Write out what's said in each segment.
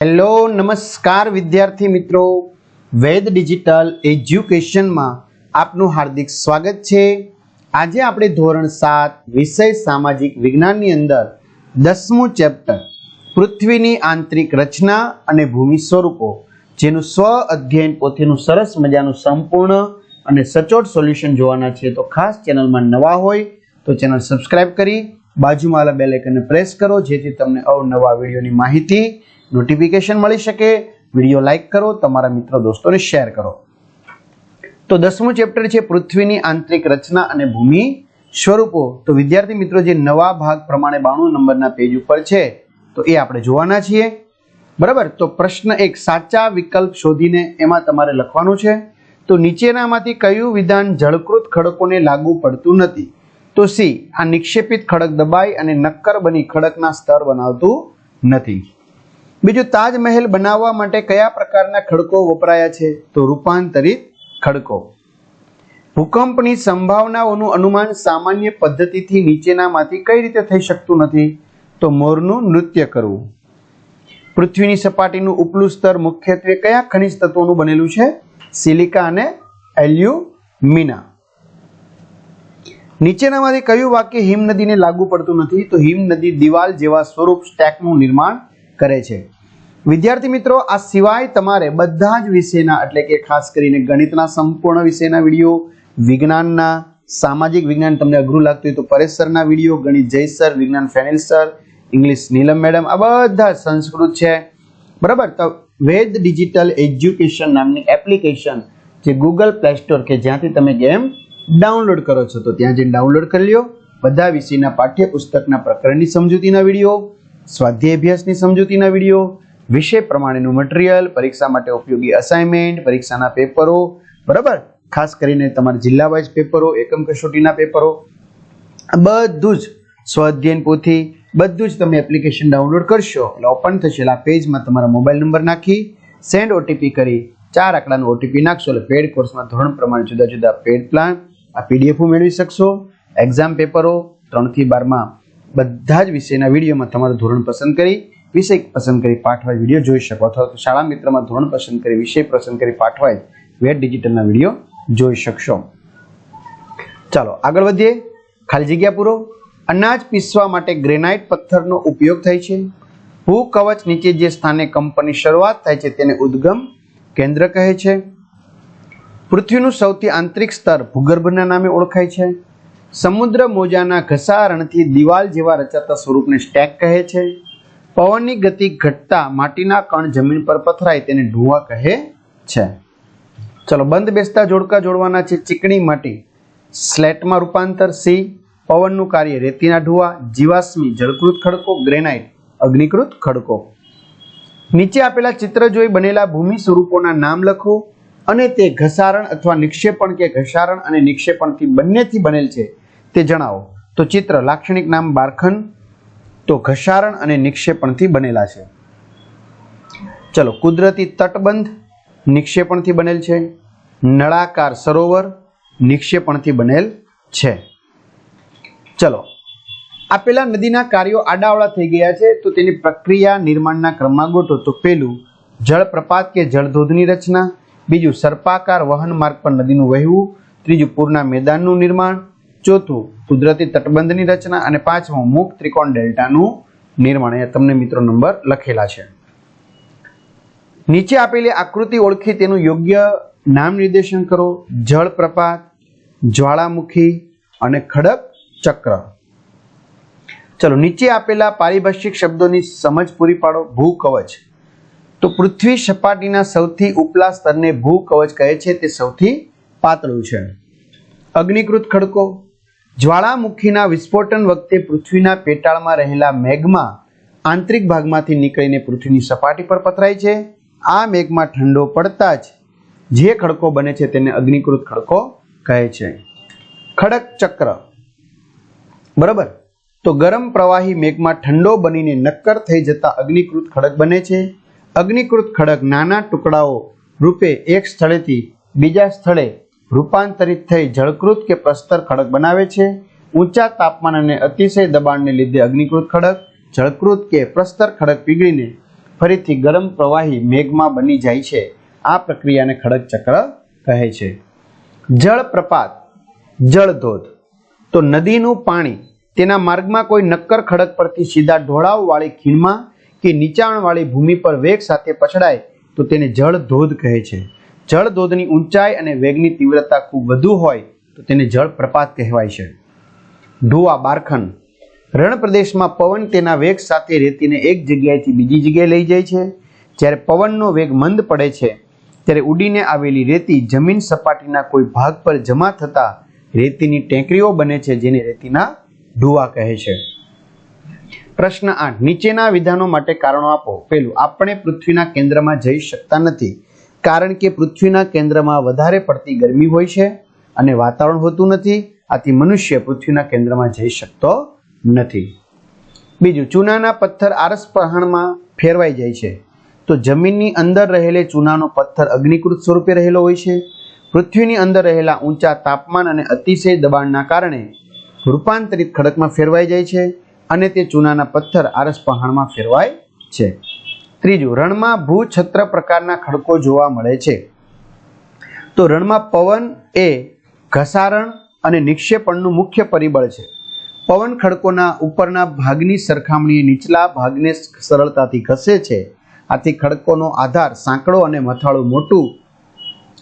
Hello નમસ્કાર વિદ્યાર્થી મિત્રો. વેદ ડિજિટલ એજ્યુકેશનમાં આપનું હાર્દિક સ્વાગત છે. આજે આપણે ધોરણ સાત વિષય સામાજિક વિજ્ઞાનની અંદર દસમું ચેપ્ટર પૃથ્વીની આંતરિક રચના અને ભૂમિ સ્વરૂપો, જેનું સ્વ અધ્યયન પોથીનું સરસ મજાનું સંપૂર્ણ અને સચોટ સોલ્યુશન જોવાના છે. તો ખાસ ચેનલમાં નવા હોય તો ચેનલ સબસ્ક્રાઇબ કરી બાજુમાં આવેલા બેલ પ્રેસ કરો, જેથી તમને અવનવા વિડીયોની માહિતી નોટિફિકેશન મળી શકે. વીડિયો લાઇક કરો, તમારા મિત્રો દોસ્તોને શેર કરો. તો દસમું ચેપ્ટર છે પૃથ્વીની આંતરિક રચના અને ભૂમિ સ્વરૂપો. તો વિદ્યાર્થી મિત્રો, જે નવા ભાગ પ્રમાણે બાણું નંબરના પેજ ઉપર છે, તો એ આપણે જોવાના છીએ. બરાબર? તો પ્રશ્ન એક, સાચા વિકલ્પ શોધીને એમાં તમારે લખવાનું છે. તો નીચેનામાંથી કયું વિધાન જળકૃત ખડકોને લાગુ પડતું નથી? તો સી, આ નિક્ષેપિત ખડક દબાઈ અને નક્કર બની ખડકના સ્તર બનાવતું નથી. બીજું તાજમહેલ બનાવવા માટે કયા પ્રકારના ખડકો વપરાયા છે? તો રૂપાંતરિત ખડકો. ભૂકંપની સંભાવનાઓનું અનુમાન સામાન્ય પદ્ધતિથી નીચેનામાંથી કઈ રીતે થઈ શકતું નથી? તો મોરનું નૃત્ય કરવું. પૃથ્વીની સપાટીનું ઉપલું સ્તર મુખ્યત્વે કયા ખનિજ તત્વોનું બનેલું છે? સિલિકા અને એલ્યુમિના. નીચેનામાંથી કયું વાક્ય હિમનદીને લાગુ પડતું નથી? તો હિમનદી દિવાલ જેવા સ્વરૂપ સ્ટેકનું નિર્માણ કરે છે. વિદ્યાર્થી મિત્રો, આ સિવાય તમારે બધા જ વિષયના, એટલે કે ખાસ કરીને ગણિતના સંપૂર્ણ વિષયના વીડિયો, વિજ્ઞાનના, સામાજિક વિજ્ઞાન તમને અઘરું લાગતું હોય તો પરેશ સરના વીડિયો, ગણિત જય સર, વિજ્ઞાન Fenil sir, English Neelam madam, આ બધા સંસ્કૃત છે. બરાબર? તો વેદ ડિજિટલ એજ્યુકેશન નામની એપ્લિકેશન જે ગૂગલ પ્લે સ્ટોર કે જ્યાંથી તમે ગેમ ડાઉનલોડ કરો છો, તો ત્યાં જઈને ડાઉનલોડ કરી લો બધા વિષયના પાઠ્યપુસ્તકના પ્રકરણની સમજૂતીના વીડિયો સ્વાધ્યાય અભ્યાસની સમજૂતીના વીડિયો, વિષય પ્રમાણેનું મટીરિયલ પરીક્ષા માટે ઉપયોગી અસાઇનમેન્ટ પરીક્ષાના પેપરો, બરાબર? ખાસ કરીને તમારા જિલ્લા વાઇઝ પેપરો, એકમ કસોટીના પેપરો બધું જ સ્વાધ્યાયન પોથી બધું જ તમે એપ્લિકેશન ડાઉનલોડ કરશો. એટલે ઓપન થશે, એટલે આ પેજમાં તમારા મોબાઈલ નંબર નાખી સેન્ડ ઓટીપી કરી, ચાર આંકડાનો ઓટીપી નાખશો, એટલે પેડ કોર્સમાં ધોરણ પ્રમાણે જુદા જુદા પેડ પ્લાન આ પીડીએફ મેળવી શકશો. એક્ઝામ પેપરો ત્રણથી બારમાં બધા જ વિષયના વિડીયોમાં તમારું ધોરણ પસંદ કરી, વિષય પસંદ કરી, પાઠવાય વીડિયો જોઈ શકો. અથવા તો શાળા મિત્રમાં ધોરણ પસંદ કરી, વિષય પસંદ કરી, પાઠવાય વેટ ડિજિટલના વીડિયો જોઈ શકશો. ચાલો, આગળ વધીએ. ખાલી જગ્યા પૂરો. અનાજ પીસવા માટે ગ્રેનાઇટ પથ્થરનો ઉપયોગ થાય છે. ભૂ કવચ નીચે જે સ્થાને કંપની શરૂઆત થાય છે તેને ઉદ્ગમ કેન્દ્ર કહે છે. પૃથ્વીનું સૌથી આંતરિક સ્તર ભૂગર્ભના નામે ઓળખાય છે. સમુદ્ર મોજાના ઘસારણથી દિવાલ જેવા રચાતા સ્વરૂપને સ્ટેક કહે છે. પવનની ગતિ ઘટતા માટીના કણ જમીન પર પથરાય તેને ઢુવા કહે છે. ચલો, બંધ બેસતા જોડકા જોડવાના છે ચીકણી માટી. સ્લેટમાં રૂપાંતર સી, પવનનું કાર્ય રેતીના ઢુવા, જીવાશ્મી, જળકૃત ખડકો, ગ્રેનાઇટ, અગ્નિકૃત ખડકો. નીચે આપેલા ચિત્ર જોઈ બનેલા ભૂમિ સ્વરૂપોના નામ લખો. અને તે ઘસારણ અથવા નિક્ષેપણ કે ઘસારણ અને નિક્ષેપણથી બંનેથી બનેલ છે, તે જણાવો. તો ચિત્ર લાક્ષણિક નામ બારખંડ, તો ઘસારણ અને નિક્ષેપણથી બનેલા છે. ચલો, કુદરતી તટબંધ નિક્ષેપણથી બનેલ છે, નળાકાર સરોવર નિક્ષેપણથી બનેલ છે. ચલો, આપેલા નદીના કાર્યો આડાવડા થઈ ગયા છે, તો તેની પ્રક્રિયા નિર્માણના ક્રમમાં ગોઠવો. તો પેલું, જળપ્રપાત કે જળધોધની રચના બીજું સર્પાકાર વહન માર્ગ પર નદીનું વહેવું, ત્રીજું પૂરના મેદાનનું નિર્માણ, ચોથું કુદરતી તટબંધની રચના અને પાંચમું મુખ ત્રિકોણ ડેલ્ટાનું નિર્માણ. એ તમને મિત્રો નંબર લખેલા છે. નીચે આપેલી આકૃતિ ઓળખી તેનું યોગ્ય નામ નિર્દેશન કરો. જળપ્રપાત જ્વાળામુખી અને ખડક ચક્ર. ચલો, નીચે આપેલા પારિભાષિક શબ્દોની સમજ પૂરી પાડો. ભૂ કવચ તો પૃથ્વી સપાટીના સૌથી ઉપલા સ્તરને ભૂ કવચ કહે છે, તે સૌથી પાતળું છે. અગ્નિકૃત ખડકો. જ્વાળામુખીના વિસ્ફોટન વખતે પૃથ્વીના પેટાળમાં રહેલા મેઘમાં આંતરિક ભાગમાંથી નીકળીને પૃથ્વીની સપાટી પર પથરાય છે. આ મેઘમાં ઠંડો પડતા જ જે ખડકો બને છે, તેને અગ્નિકૃત ખડકો કહે છે. ખડક ચક્ર. બરાબર? તો ગરમ પ્રવાહી મેઘમાં ઠંડો બનીને નક્કર થઈ જતા અગ્નિકૃત ખડક બને છે. અગ્નિકૃત ખડક નાના ટુકડાઓ રૂપે એક સ્થળેથી બીજા સ્થળે રૂપાંતરિત થઈ જળકૃત કે પ્રસ્તર ખડક બનાવે છે. ઊંચા તાપમાન અને અતિશય દબાણને લીધે અગ્નિકૃત ખડક, જળકૃત કે પ્રસ્તર ખડક પીગળીને ફરીથી ગરમ પ્રવાહી મેઘમાં બની જાય છે. આ પ્રક્રિયાને ખડક ચક્ર કહે છે. જળપ્રપાત જળધોધ જળ ધોધ. તો નદીનું પાણી, તેના માર્ગમાં કોઈ નક્કર ખડક પરથી સીધા ઢોળાવવાળી ખીણમાં કે નીચાણવાળી ભૂમિ પર વેગ સાથે પછડાય, તો તેને જળ ધોધ કહે છે. જળ ધોધની ઊંચાઈ અને વેગની તીવ્રતા ખૂબ વધુ હોય, તો તેને જળ પ્રપાત કહેવાય છે. ઢુવા બારખન રણ પ્રદેશમાં પવન તેના વેગ સાથે રેતીને એક જગ્યાએથી બીજી જગ્યાએ લઈ જાય છે. જ્યારે પવનનો વેગ મંદ પડે છે, ત્યારે ઉડીને આવેલી રેતી જમીન સપાટીના કોઈ ભાગ પર જમા થતા રેતીની ટેકરીઓ બને છે, જેને રેતીના ઢુવા કહે છે. પ્રશ્ન આઠ. નીચેના વિધાનો માટે કારણો આપો. પેલું આપણે પૃથ્વીના કેન્દ્રમાં જઈ શકતા નથી કારણ કે પૃથ્વીના કેન્દ્રમાં વધારે પડતી ગરમી હોય છે અને વાતાવરણ હોતું નથી. આથી મનુષ્ય પૃથ્વીના કેન્દ્રમાં જઈ શકતો નથી. બીજું, ચૂનાના પથ્થર આરસ પહાણમાં ફેરવાઈ જાય છે. તો જમીનની અંદર રહેલે ચૂનાનો પથ્થર અગ્નિકૃત સ્વરૂપે રહેલો હોય છે. પૃથ્વીની અંદર રહેલા ઊંચા તાપમાન અને અતિશય દબાણના કારણે રૂપાંતરિત ખડકમાં ફેરવાઈ જાય છે. અને તે ચૂનાના પથ્થર આરસ પહાણમાં ફેરવાય છે. ત્રીજું, રણમાં ભૂછત્ર પ્રકારના ખડકો જોવા મળે છે. તો રણમાં પવન એ ઘસારણ અને નિક્ષેપણનું મુખ્ય પરિબળ છે. પવન ખડકોના ઉપરના ભાગની સરખામણીએ નીચલા ભાગને સરળતાથી ઘસે છે. આથી ખડકોનો આધાર સાંકડો અને મથાળું મોટું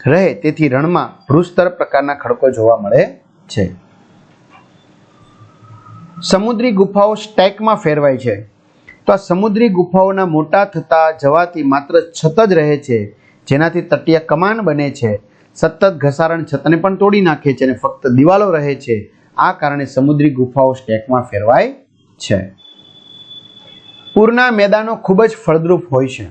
રહે. તેથી રણમાં ભૃસ્તર પ્રકારના ખડકો જોવા મળે છે. સમુદ્રી ગુફાઓ સ્ટેકમાં ફેરવાય છે. તો આ સમુદ્રી ગુફાઓના મોટા થતા જવાથી માત્ર છત જ રહે છે, જેનાથી તટીય કમાન બને છે. સતત ઘસારણ છતને પણ તોડી નાખે છે અને ફક્ત દિવાલો રહે છે. આ કારણે સમુદ્રી ગુફાઓ સ્ટેકમાં ફેરવાય છે. પૂરના મેદાનો ખૂબ જ ફળદ્રુપ હોય છે.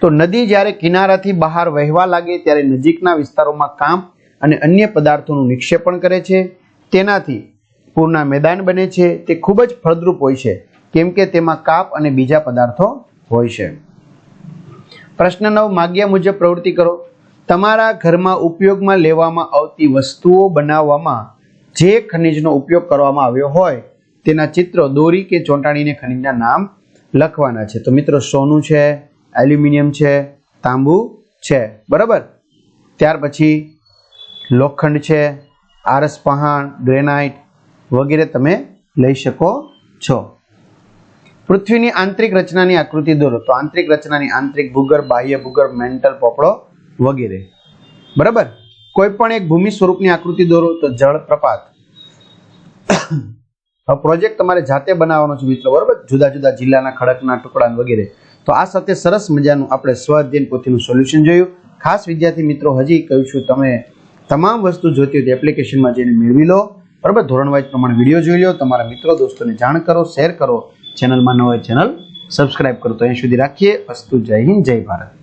તો નદી જ્યારે કિનારાથી બહાર વહેવા લાગે ત્યારે નજીકના વિસ્તારોમાં કાંપ અને અન્ય પદાર્થોનું નિક્ષેપણ કરે છે. તેનાથી પૂરના મેદાન બને છે. તે ખૂબ જ ફળદ્રુપ હોય છે. કેમ કે તેમાં કાપ અને બીજા પદાર્થો હોય છે. પ્રશ્ન નવ, માગ્યા મુજબ પ્રવૃત્તિ કરો. તમારા ઘરમાં ઉપયોગમાં લેવામાં આવતી વસ્તુઓ બનાવવામાં જે ખનિજનો ઉપયોગ કરવામાં આવ્યો હોય, તેના ચિત્રો દોરી કે ચોંટાડીને ખનિજના નામ લખવાના છે. તો મિત્રો, સોનું છે, એલ્યુમિનિયમ છે, તાંબુ છે. બરાબર? ત્યાર પછી લોખંડ છે, આરસ પહાણ, ગ્રેનાઇટ વગેરે તમે લઈ શકો છો. પૃથ્વીની આંતરિક રચનાની આકૃતિ દોરો. તો આંતરિક રચનાની આંતરિક ભૂગર્ભ, બાહ્ય ભૂગર્ભ, મેન્ટલ પોપડો વગેરે. બરાબર? કોઈ પણ એક ભૂમિ સ્વરૂપની આકૃતિ દોરો તો જળ પ્રપાત. પ્રોજેક્ટ તમારે જાતે બનાવવાનો છે મિત્રો, બરાબર? જુદા જુદા જિલ્લાના ખડકના ટુકડા વગેરે. તો આ સાથે સરસ મજાનું આપણે સ્વ અધ્યયન પોથીનું સોલ્યુશન જોયું. ખાસ વિદ્યાર્થી મિત્રો, હજી કહું છું, તમે તમામ વસ્તુ જોતી હોય તો એપ્લિકેશનમાં જઈને મેળવી લો. બરાબર? ધોરણ વાઇઝ પ્રમાણે વીડિયો જોઈ લો તમારા મિત્રો, દોસ્તોને જાણ કરો, શેર કરો. ચેનલમાં ન હોય ચેનલ, સબસ્ક્રાઇબ કરો. તો અહીં સુધી રાખીએ. અસ્તુ જય હિન્દ, જય ભારત.